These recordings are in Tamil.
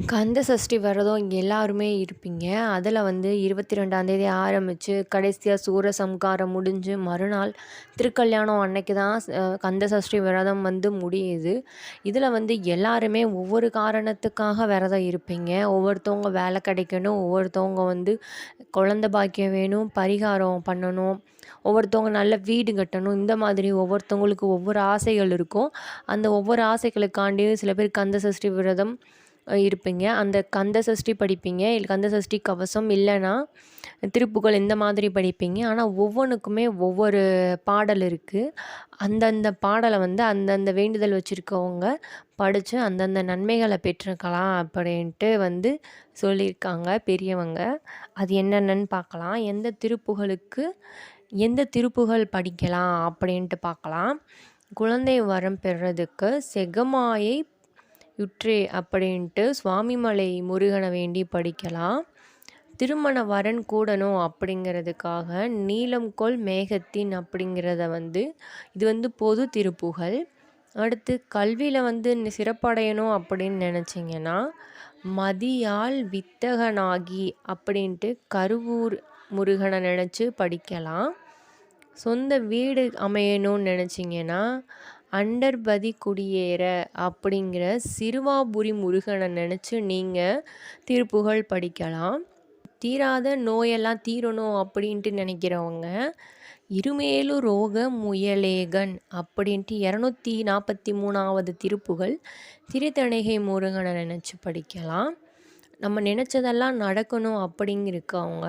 கந்த சஷ்டி விரதம் இங்கே எல்லாருமே இருப்பீங்க. அதில் வந்து இருபத்தி ரெண்டாந்தேதி ஆரம்பித்து கடைசியாக சூர சம்காரம் முடிஞ்சு மறுநாள் திருக்கல்யாணம் அன்னைக்கு தான் கந்த சஷ்டி விரதம் வந்து முடியுது. இதில் வந்து எல்லாருமே ஒவ்வொரு காரணத்துக்காக விரதம் இருப்பீங்க. ஒவ்வொருத்தவங்க வேலை கிடைக்கணும் ஒவ்வொருத்தவங்க வந்து குழந்த பாக்கியம் வேணும் பரிகாரம் பண்ணணும் ஒவ்வொருத்தவங்க நல்ல வீடு கட்டணும் இந்த மாதிரி ஒவ்வொருத்தவங்களுக்கு ஒவ்வொரு ஆசைகள் இருக்கும். அந்த ஒவ்வொரு ஆசைகளுக்காண்டியும் சில பேர் கந்த சஷ்டி விரதம் இருப்பீங்க. அந்த கந்த சஷ்டி படிப்பீங்க. இல்லை கந்த சஷ்டி கவசம் இல்லைன்னா திருப்புகள் இந்த மாதிரி படிப்பீங்க. ஆனால் ஒவ்வொன்றுக்குமே ஒவ்வொரு பாடல் இருக்குது அந்தந்த பாடலை வந்து அந்தந்த வேண்டுதல் வச்சுருக்கவங்க படித்து அந்தந்த நன்மைகளை பெற்றுக்கலாம் அப்படின்ட்டு வந்து சொல்லியிருக்காங்க பெரியவங்க. அது என்னென்னு பார்க்கலாம். எந்த திருப்புகளுக்கு எந்த திருப்புகள் படிக்கலாம் அப்படின்ட்டு பார்க்கலாம். குழந்தை வரம் பெறுறதுக்கு செகமாயை யுற்றே அப்படின்ட்டு சுவாமிமலை முருகனை வேண்டி படிக்கலாம். திருமண வரன் கூடணும் அப்படிங்கிறதுக்காக நீலம் கொள் மேகத்தின் அப்படிங்கிறத வந்து இது வந்து பொது திருப்புகள். அடுத்து கல்வியில் வந்து சிறப்படையணும் அப்படின்னு நினச்சிங்கன்னா மதியால் வித்தகனாகி அப்படின்ட்டு கருவூர் முருகனை நினச்சி படிக்கலாம். சொந்த வீடு அமையணும்னு நினச்சிங்கன்னா அண்டர்பதி குடியேற அப்படிங்கிற சிறுவாபுரி முருகனை நினச்சி நீங்கள் திருப்புகழ் படிக்கலாம். தீராத நோயெல்லாம் தீரணும் அப்படின்ட்டு நினைக்கிறவங்க இருமேலு ரோக முயலேகன் அப்படின்ட்டு இரநூத்தி நாற்பத்தி மூணாவது திருப்புகள் திருத்தணிகை முருகனை நினச்சி படிக்கலாம். நம்ம நினச்சதெல்லாம் நடக்கணும் அப்படிங்கிருக்கவங்க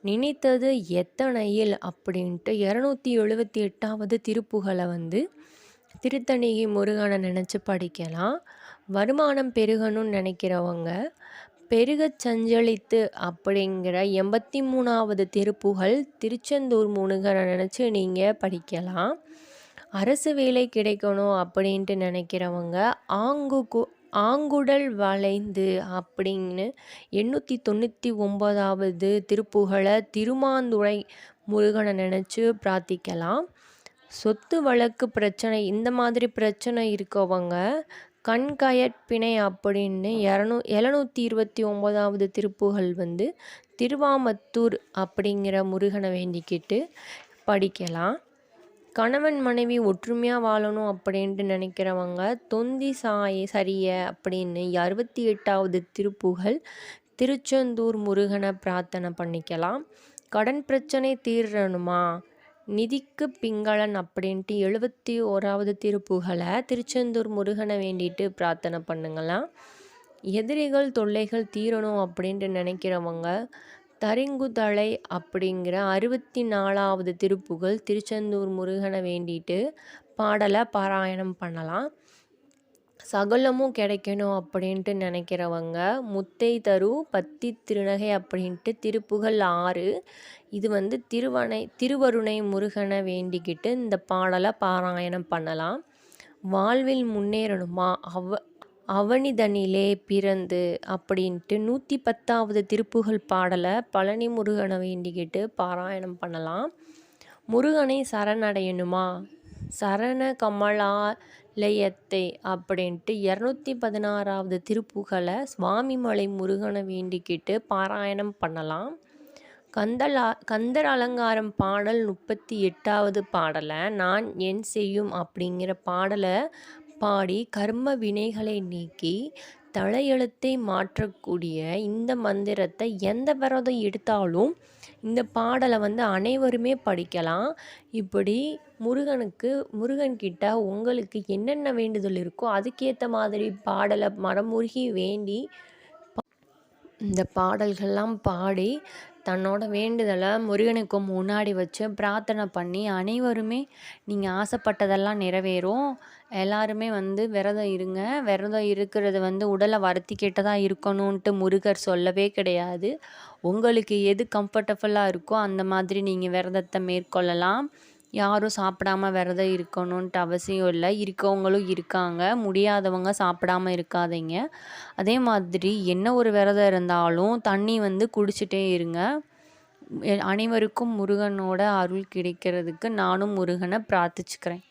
நினைத்தது எத்தனையில் அப்படின்ட்டு இரநூத்தி எழுபத்தி எட்டாவது திருப்புகளை வந்து திருத்தணிகை முருகனை நினச்சி படிக்கலாம். வருமானம் பெருகணும்னு நினைக்கிறவங்க பெருகச் சஞ்சலித்து அப்படிங்கிற எண்பத்தி மூணாவது திருப்புகள் திருச்செந்தூர் முருகனை நினச்சி நீங்கள் படிக்கலாம். அரசு வேலை கிடைக்கணும் அப்படின்ட்டு நினைக்கிறவங்க ஆங்கு ஆங்குடல் வளைந்து அப்படின்னு எண்ணூற்றி தொண்ணூற்றி ஒம்பதாவது திருப்புகளை திருமாந்துறை முருகனை நினச்சி பிரார்த்திக்கலாம். சொத்து வழக்கு பிரச்சனை இந்த மாதிரி பிரச்சனை இருக்கவங்க கண்கயற்பிணை அப்படின்னு இரநூ எழுநூற்றி இருபத்தி ஒம்போதாவது திருப்புகள் வந்து திருவாமத்தூர் அப்படிங்கிற முருகனை வேண்டிக்கிட்டு படிக்கலாம். கணவன் மனைவி ஒற்றுமையாக வாழணும் அப்படின்ட்டு நினைக்கிறவங்க தொந்தி சாய சரிய அப்படின்னு அறுபத்தி எட்டாவது திருப்புகள் திருச்செந்தூர் முருகனை பிரார்த்தனை பண்ணிக்கலாம். கடன் பிரச்சனை தீரணுமா? நிதிக்கு பிங்களன் அப்படின்ட்டு எழுபத்தி ஓராவது திருப்புகளை திருச்செந்தூர் முருகனை வேண்டிட்டு பிரார்த்தனை பண்ணுங்களாம் எதிரிகள் தொல்லைகள் தீரணும் அப்படின்ட்டு நினைக்கிறவங்க தரிங்குதலை அப்படிங்கிற அறுபத்தி நாலாவது திருப்புகள் திருச்செந்தூர் முருகனை வேண்டிட்டு பாடலை பாராயணம் பண்ணலாம். சகலமும் கிடைக்கணும் அப்படின்ட்டு நினைக்கிறவங்க முத்தை தரு பத்தி திருநகை அப்படின்ட்டு திருப்புகள் ஆறு. இது வந்து திருவனை திருவருணை முருகனை வேண்டிக்கிட்டு இந்த பாடலை பாராயணம் பண்ணலாம். வாழ்வில் முன்னேறணுமா? அவ அவனிதனிலே பிறந்து அப்படின்ட்டு நூற்றி பத்தாவது திருப்புகள் பாடலை பழனி முருகனை வேண்டிக்கிட்டு பாராயணம் பண்ணலாம். முருகனை சரணடையணுமா சரண கமலா லயத்தை அப்படின்ட்டு இரநூத்தி பதினாறாவது திருப்புகளை சுவாமிமலை முருகனை வேண்டிக்கிட்டு பாராயணம் பண்ணலாம். கந்தலா கந்தர் அலங்காரம் பாடல் முப்பத்தி எட்டாவது பாடலை நான் என் செய்யும் அப்படிங்கிற பாடலை பாடி கர்ம வினைகளை நீக்கி தலையெழுத்தை மாற்றக்கூடிய இந்த மந்திரத்தை எந்த விரதம் எடுத்தாலும் இந்த பாடலை வந்து அனைவருமே படிக்கலாம். இப்படி முருகனுக்கு முருகன்கிட்ட உங்களுக்கு என்னென்ன வேண்டுதல் இருக்கோ அதுக்கேற்ற மாதிரி பாடலை மனமுருகி வேண்டி இந்த பாடல்கள்லாம் பாடி தன்னோட வேண்டுதலை முருகனுக்கு முன்னாடி வச்சு பிரார்த்தனை பண்ணி அனைவருமே நீங்கள் ஆசைப்பட்டதெல்லாம் நிறைவேறும். எல்லாருமே வந்து விரதம் இருங்க. விரதம் இருக்கிறது வந்து உடலை வருத்திக்கிட்டதாக இருக்கணுன்ட்டு முருகர் சொல்லவே கிடையாது. உங்களுக்கு எது கம்ஃபர்டபுளாக இருக்கோ அந்த மாதிரி நீங்கள் விரதத்தை மேற்கொள்ளலாம். யாரும் சாப்பிடாம விரதம் இருக்கணுன்ட்டு அவசியம் இல்லை. இருக்கவங்களும் இருக்காங்க. முடியாதவங்க சாப்பிடாம இருக்காதீங்க. அதே மாதிரி என்ன ஒரு விரதம் இருந்தாலும் தண்ணி வந்து குடிச்சிட்டே இருங்க. அனைவருக்கும் முருகனோட அருள் கிடைக்கிறதுக்கு நானும் முருகனை பிரார்த்திச்சுக்கிறேன்.